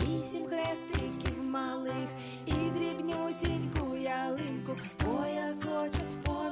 вісім хрестиків малих і дрібнюсіньку ялинку, поясочок в них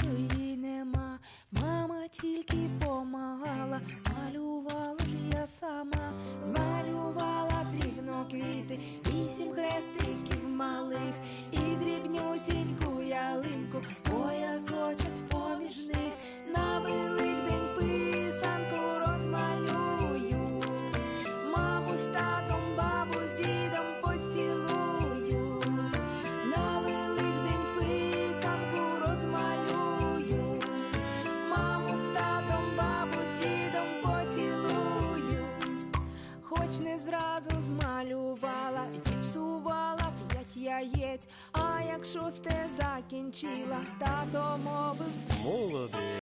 Мабуть, її нема. Мама тільки помагала, малювала ж я сама, змалювала дрібно квіти, вісім хрестиків малих. І дрібнюсіньку ялинку, п'ять а як шосте закінчила, тато мовив, Молодець.